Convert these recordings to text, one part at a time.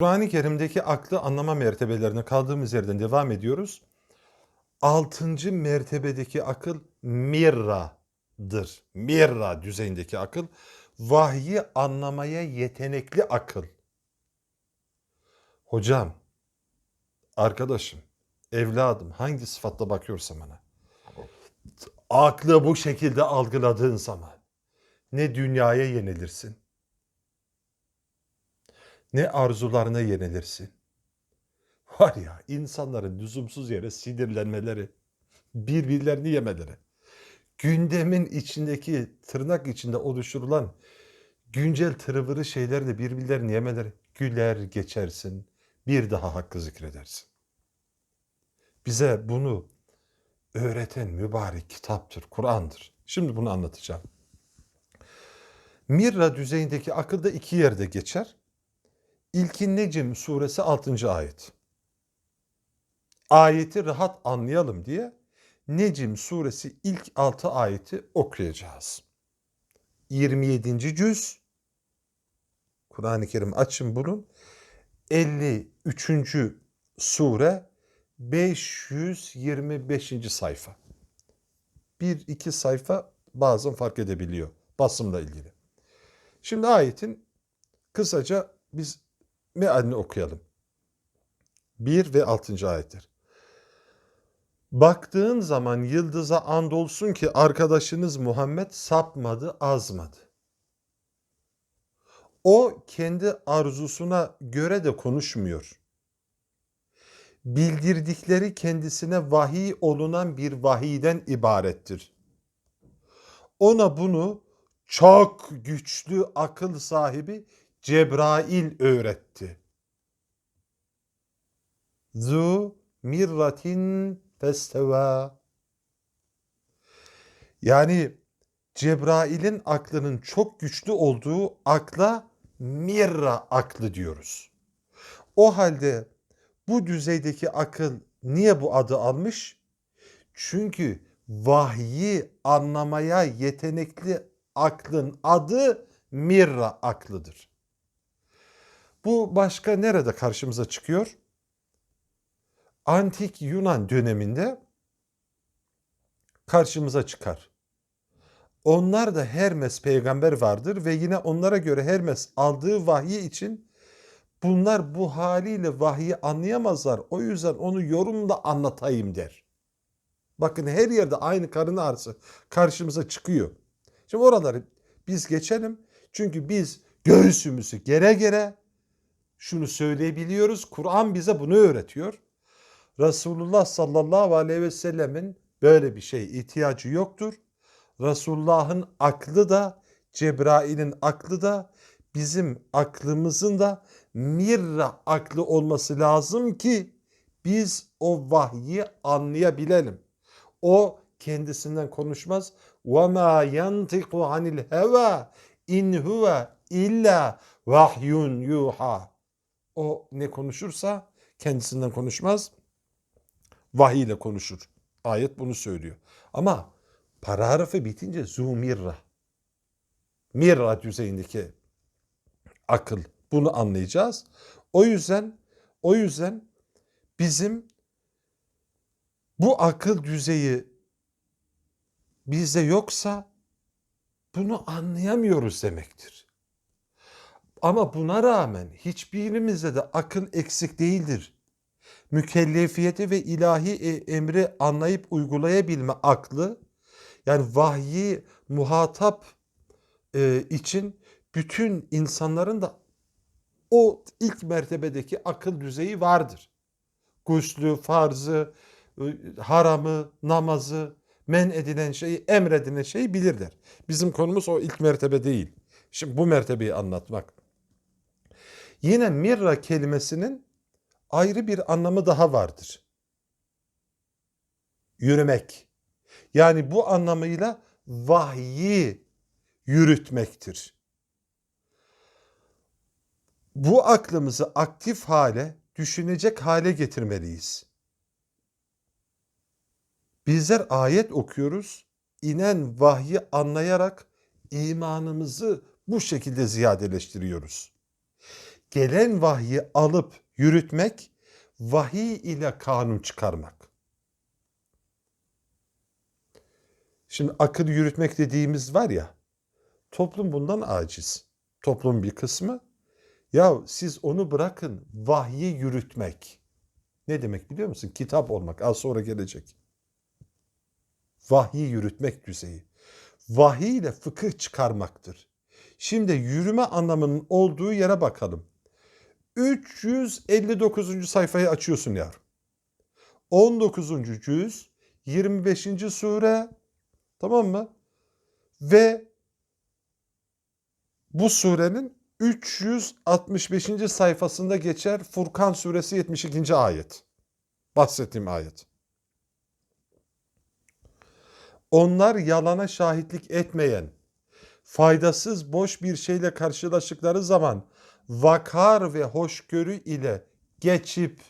Kur'an-ı Kerim'deki aklı anlama mertebelerine kaldığımız yerden devam ediyoruz. Altıncı mertebedeki akıl mirradır. Mirra düzeyindeki akıl. Vahyi anlamaya yetenekli akıl. Hocam, arkadaşım, evladım hangi sıfatla bakıyorsa bana. Aklı bu şekilde algıladığın zaman ne dünyaya yenilirsin ne arzularına yenilirsin. Var ya insanların lüzumsuz yere sinirlenmeleri, birbirlerini yemeleri, gündemin içindeki tırnak içinde oluşturulan güncel tırıvırı şeylerle birbirlerini yemeleri, güler geçersin, bir daha hakkı zikredersin. Bize bunu öğreten mübarek kitaptır, Kur'an'dır. Şimdi bunu anlatacağım. Mirra düzeyindeki akılda iki yerde geçer. İlki Necim suresi 6. ayet. Ayeti rahat anlayalım diye Necim suresi ilk 6 ayeti okuyacağız. 27. cüz Kur'an-ı Kerim açın bunun 53. sure 525. sayfa. Bir iki sayfa bazen fark edebiliyor basımla ilgili. Şimdi ayetin kısaca biz mealini okuyalım. 1 ve 6. ayetler. Baktığın zaman yıldıza andolsun ki arkadaşınız Muhammed sapmadı, azmadı. O kendi arzusuna göre de konuşmuyor. Bildirdikleri kendisine vahiy olunan bir vahiyden ibarettir. Ona bunu çok güçlü akıl sahibi Cebrail öğretti. Zu mirratin festeva. Yani Cebrail'in aklının çok güçlü olduğu akla mirra aklı diyoruz. O halde bu düzeydeki akıl niye bu adı almış? Çünkü vahyi anlamaya yetenekli aklın adı mirra aklıdır. Bu başka nerede karşımıza çıkıyor? Antik Yunan döneminde karşımıza çıkar. Onlar da Hermes peygamber vardır ve yine onlara göre Hermes aldığı vahyi için bunlar bu haliyle vahyi anlayamazlar. O yüzden onu yorumla anlatayım der. Bakın her yerde aynı karın ağrısı karşımıza çıkıyor. Şimdi oraları biz geçelim. Çünkü biz göğsümüzü gere gere şunu söyleyebiliyoruz. Kur'an bize bunu öğretiyor. Resulullah sallallahu aleyhi ve sellemin böyle bir şey ihtiyacı yoktur. Resulullah'ın aklı da Cebrail'in aklı da bizim aklımızın da mirra aklı olması lazım ki biz o vahyi anlayabilelim. O kendisinden konuşmaz. وَمَا يَنْتِقُ عَنِ الْهَوَى اِنْ هُوَ illa vahyun yuha. O ne konuşursa kendisinden konuşmaz. Vahiy ile konuşur. Ayet bunu söylüyor. Ama paragrafı bitince zumirra. Mirra düzeyindeki akıl. Bunu anlayacağız. O yüzden o yüzden bizim bu akıl düzeyi bizde yoksa bunu anlayamıyoruz demektir. Ama buna rağmen hiçbirimizde de akıl eksik değildir. Mükellefiyeti ve ilahi e- emri anlayıp uygulayabilme aklı yani vahyi muhatap e, için bütün insanların da o ilk mertebedeki akıl düzeyi vardır. Guslü, farzı, e, haramı, namazı, men edilen şeyi, emredilen şeyi bilirler. Bizim konumuz o ilk mertebe değil. Şimdi bu mertebeyi anlatmak. Yine mirra kelimesinin ayrı bir anlamı daha vardır. Yürümek. Yani bu anlamıyla vahyi yürütmektir. Bu aklımızı aktif hale, düşünecek hale getirmeliyiz. Bizler ayet okuyoruz, inen vahyi anlayarak imanımızı bu şekilde ziyadeleştiriyoruz. Gelen vahyi alıp yürütmek, vahiy ile kanun çıkarmak. Şimdi akıl yürütmek dediğimiz var ya, toplum bundan aciz. Toplum bir kısmı. Ya siz onu bırakın vahyi yürütmek. Ne demek biliyor musun? Kitap olmak. Az sonra gelecek. Vahyi yürütmek düzeyi. Vahiy ile fıkıh çıkarmaktır. Şimdi yürüme anlamının olduğu yere bakalım. 359. sayfayı açıyorsun yavrum. 19. cüz 25. sure tamam mı? Ve bu surenin 365. sayfasında geçer Furkan suresi 72. ayet. Bahsettiğim ayet. Onlar yalana şahitlik etmeyen, faydasız boş bir şeyle karşılaştıkları zaman vakar ve hoşgörü ile geçip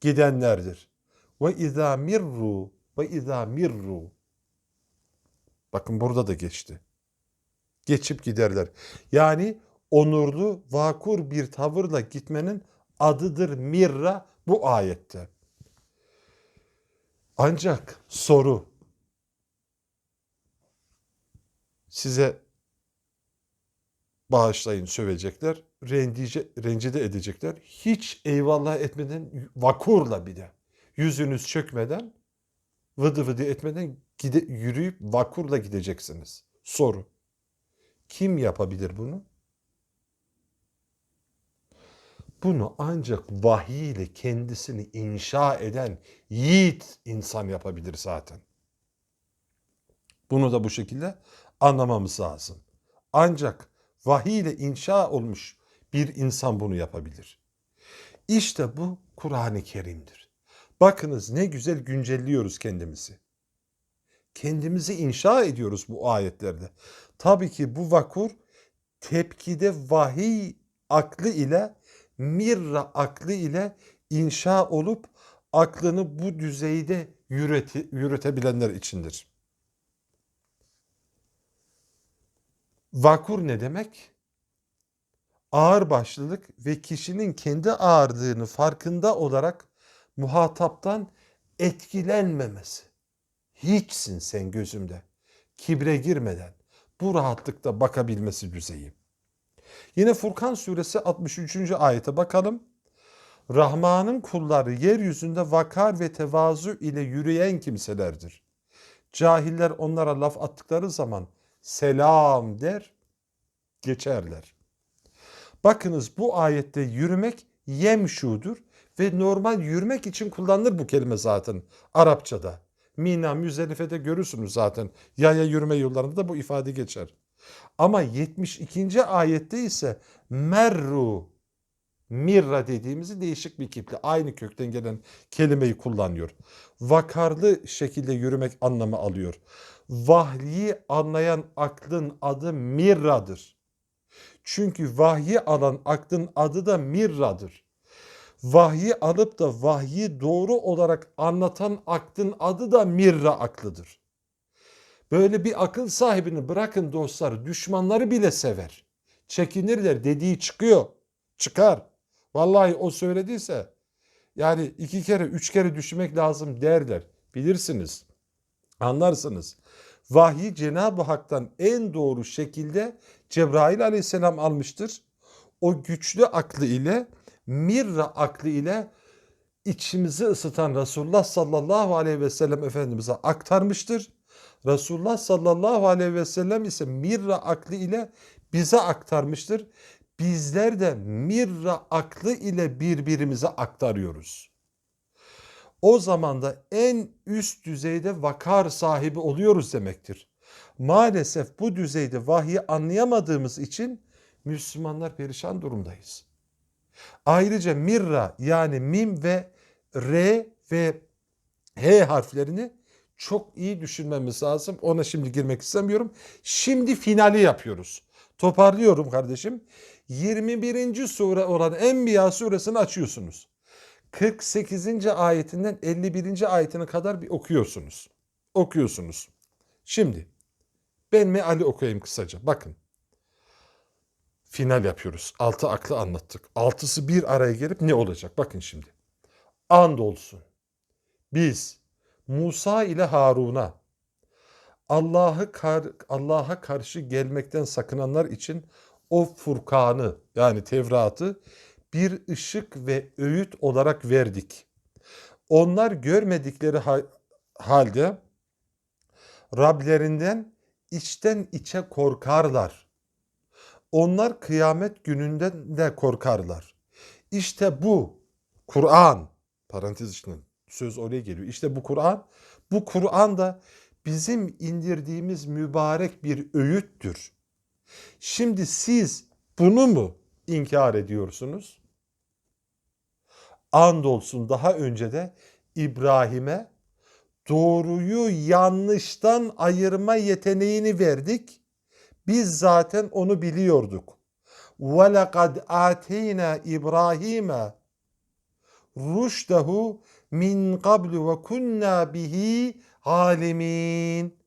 gidenlerdir. Ve izâ mirru ve izâ mirru. Bakın burada da geçti. Geçip giderler. Yani onurlu, vakur bir tavırla gitmenin adıdır mirra bu ayette. Ancak soru size bağışlayın sövecekler, rendice, rencide edecekler. Hiç eyvallah etmeden vakurla bir de yüzünüz çökmeden vıdı vıdı etmeden gide, yürüyüp vakurla gideceksiniz. Soru. Kim yapabilir bunu? Bunu ancak vahiy ile kendisini inşa eden yiğit insan yapabilir zaten. Bunu da bu şekilde anlamamız lazım. Ancak vahiy ile inşa olmuş bir insan bunu yapabilir. İşte bu Kur'an-ı Kerim'dir. Bakınız ne güzel güncelliyoruz kendimizi. Kendimizi inşa ediyoruz bu ayetlerde. Tabii ki bu vakur tepkide vahiy aklı ile mirra aklı ile inşa olup aklını bu düzeyde yürüte, yürütebilenler içindir. Vakur ne demek? Ağırbaşlılık ve kişinin kendi ağırlığını farkında olarak muhataptan etkilenmemesi. Hiçsin sen gözümde. Kibre girmeden bu rahatlıkta bakabilmesi düzeyi. Yine Furkan suresi 63. ayete bakalım. Rahman'ın kulları yeryüzünde vakar ve tevazu ile yürüyen kimselerdir. Cahiller onlara laf attıkları zaman selam der, geçerler. Bakınız bu ayette yürümek yemşudur ve normal yürümek için kullanılır bu kelime zaten Arapçada. Mina, Müzelife'de görürsünüz zaten. Yaya yürüme yollarında da bu ifade geçer. Ama 72. ayette ise merru, mirra dediğimizi değişik bir kiple aynı kökten gelen kelimeyi kullanıyor. Vakarlı şekilde yürümek anlamı alıyor. Vahyi anlayan aklın adı mirradır. Çünkü vahyi alan aklın adı da mirradır. Vahyi alıp da vahyi doğru olarak anlatan aklın adı da mirra aklıdır. Böyle bir akıl sahibini bırakın dostlar düşmanları bile sever. Çekinirler dediği çıkıyor. Çıkar. Vallahi o söylediyse yani iki kere üç kere düşünmek lazım derler. Bilirsiniz. Anlarsınız. Vahyi Cenab-ı Hak'tan en doğru şekilde Cebrail aleyhisselam almıştır. O güçlü aklı ile mirra aklı ile içimizi ısıtan Resulullah sallallahu aleyhi ve sellem Efendimiz'e aktarmıştır. Resulullah sallallahu aleyhi ve sellem ise mirra aklı ile bize aktarmıştır. Bizler de mirra aklı ile birbirimize aktarıyoruz. O zaman da en üst düzeyde vakar sahibi oluyoruz demektir. Maalesef bu düzeyde vahyi anlayamadığımız için Müslümanlar perişan durumdayız. Ayrıca mirra yani mim ve r ve h harflerini çok iyi düşünmemiz lazım. Ona şimdi girmek istemiyorum. Şimdi finali yapıyoruz. Toparlıyorum kardeşim. 21. sure olan Enbiya suresini açıyorsunuz. 48. ayetinden 51. ayetine kadar bir okuyorsunuz. Okuyorsunuz. Şimdi ben meali okuyayım kısaca. Bakın. final yapıyoruz. Altı aklı anlattık. Altısı bir araya gelip ne olacak? Bakın şimdi. Andolsun. Biz Musa ile Harun'a Allah'ı kar, Allah'a karşı gelmekten sakınanlar için o Furkan'ı yani Tevrat'ı bir ışık ve öğüt olarak verdik. Onlar görmedikleri ha- halde Rablerinden içten içe korkarlar. Onlar kıyamet gününden de korkarlar. İşte bu Kur'an parantez içinde söz oraya geliyor. İşte bu Kur'an bu Kur'an da bizim indirdiğimiz mübarek bir öğüttür. Şimdi siz bunu mu inkar ediyorsunuz? Andolsun daha önce de İbrahim'e doğruyu yanlıştan ayırma yeteneğini verdik. Biz zaten onu biliyorduk. وَلَقَدْ آتَيْنَا İbrahim'e rüşdehu min qablu ve kunna bihi alimin.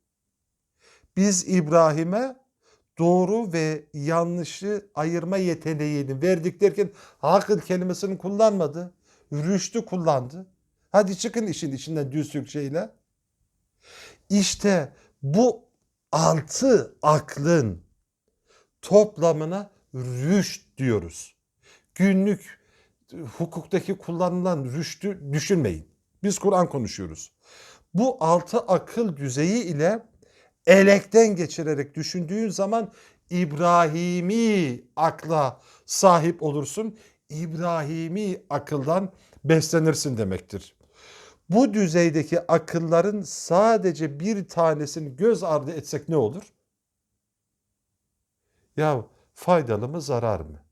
Biz İbrahim'e doğru ve yanlışı ayırma yeteneğini verdik derken akıl kelimesini kullanmadı. Rüştü kullandı. Hadi çıkın işin içinden düz Türkçeyle. İşte bu altı aklın toplamına rüşt diyoruz. Günlük hukuktaki kullanılan rüştü düşünmeyin. Biz Kur'an konuşuyoruz. Bu altı akıl düzeyi ile elekten geçirerek düşündüğün zaman İbrahimi akla sahip olursun. İbrahimi akıldan beslenirsin demektir. Bu düzeydeki akılların sadece bir tanesini göz ardı etsek ne olur? Ya faydalı mı zarar mı?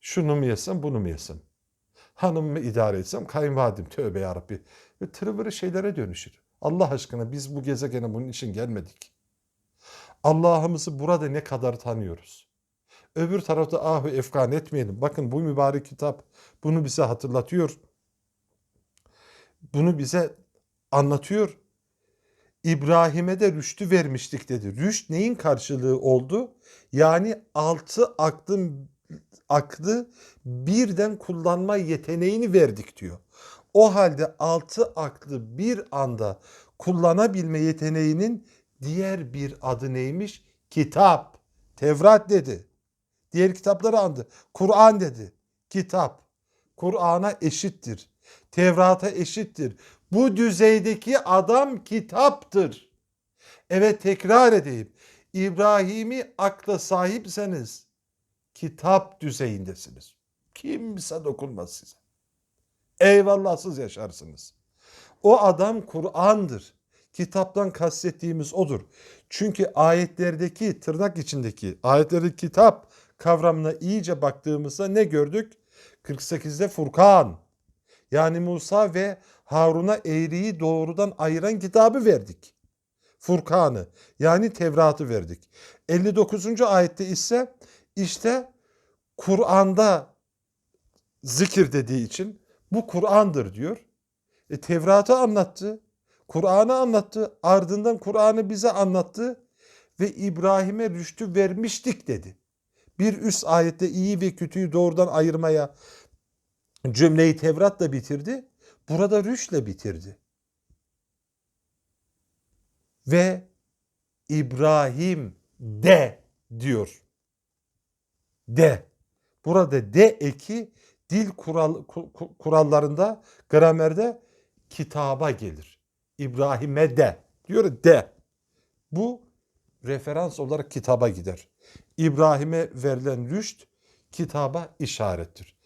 Şunu mu yesem bunu mu yesem? Hanım mı idare etsem kayınvalidem tövbe yarabbi. Ve tırvırı şeylere dönüşür. Allah aşkına biz bu gezegene bunun için gelmedik. Allah'ımızı burada ne kadar tanıyoruz? Öbür tarafta ahu efkan etmeyelim. Bakın bu mübarek kitap bunu bize hatırlatıyor. Bunu bize anlatıyor. İbrahim'e de rüştü vermiştik dedi. Rüşt neyin karşılığı oldu? Yani altı aklın aklı birden kullanma yeteneğini verdik diyor. O halde altı aklı bir anda kullanabilme yeteneğinin diğer bir adı neymiş? Kitap. Tevrat dedi. Diğer kitapları andı. Kur'an dedi. Kitap. Kur'an'a eşittir. Tevrat'a eşittir. Bu düzeydeki adam kitaptır. Evet tekrar edeyim. İbrahim'i akla sahipseniz kitap düzeyindesiniz. Kimse dokunmaz size. Eyvallahsız yaşarsınız. O adam Kur'an'dır. Kitaptan kastettiğimiz odur. Çünkü ayetlerdeki tırnak içindeki ayetlerdeki kitap kavramına iyice baktığımızda ne gördük? 48'de Furkan. Yani Musa ve Harun'a eğriyi doğrudan ayıran kitabı verdik. Furkan'ı yani Tevrat'ı verdik. 59. ayette ise işte Kur'an'da zikir dediği için bu Kur'an'dır diyor. E, Tevrat'ı anlattı. Kur'an'ı anlattı. Ardından Kur'an'ı bize anlattı. Ve İbrahim'e rüştü vermiştik dedi. Bir üst ayette iyi ve kötüyü doğrudan ayırmaya cümleyi Tevrat'la bitirdi. Burada rüşle bitirdi. Ve İbrahim de diyor. De. Burada de eki dil kural, kurallarında, gramerde kitaba gelir. İbrahim'e de diyor de. Bu referans olarak kitaba gider. İbrahim'e verilen rüşt kitaba işarettir.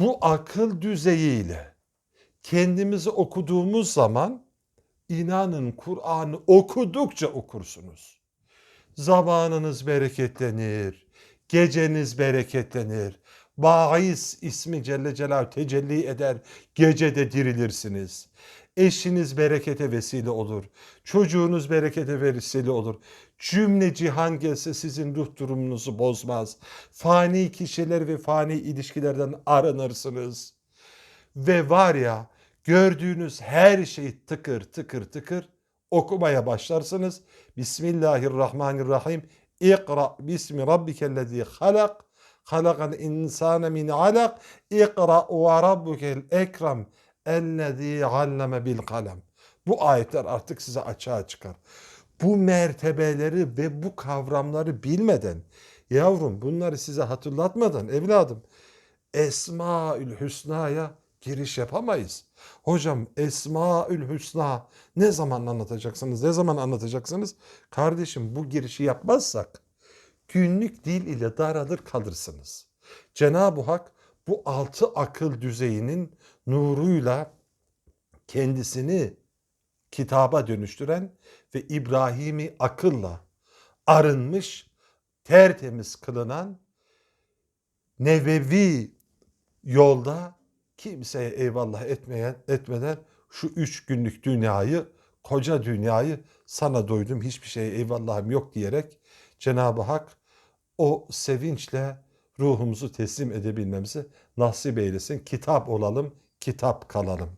Bu akıl düzeyiyle kendimizi okuduğumuz zaman inanın Kur'an'ı okudukça okursunuz. Zamanınız bereketlenir, geceniz bereketlenir. Bais ismi Celle Celaluhu tecelli eder, gecede dirilirsiniz. Eşiniz berekete vesile olur. Çocuğunuz berekete vesile olur. Cümle cihan gelse sizin ruh durumunuzu bozmaz. Fani kişiler ve fani ilişkilerden arınırsınız. Ve var ya gördüğünüz her şey tıkır tıkır tıkır okumaya başlarsınız. Bismillahirrahmanirrahim. İkra bismi rabbikellezi halak. Halakal insane min alak. İkra ve rabbukel ekrem. Ellezî alleme bil kalem. Bu ayetler artık size açığa çıkar. Bu mertebeleri ve bu kavramları bilmeden, yavrum bunları size hatırlatmadan evladım Esmaül Hüsna'ya giriş yapamayız. Hocam Esmaül Hüsna ne zaman anlatacaksınız? Ne zaman anlatacaksınız? Kardeşim bu girişi yapmazsak günlük dil ile daralır kalırsınız. Cenab-ı Hak bu altı akıl düzeyinin nuruyla kendisini kitaba dönüştüren ve İbrahim'i akılla arınmış, tertemiz kılınan nebevi yolda kimseye eyvallah etmeyen etmeden şu üç günlük dünyayı, koca dünyayı sana doydum hiçbir şeye eyvallahım yok diyerek Cenab-ı Hak o sevinçle ruhumuzu teslim edebilmemizi nasip eylesin. Kitap olalım, kitap kalalım.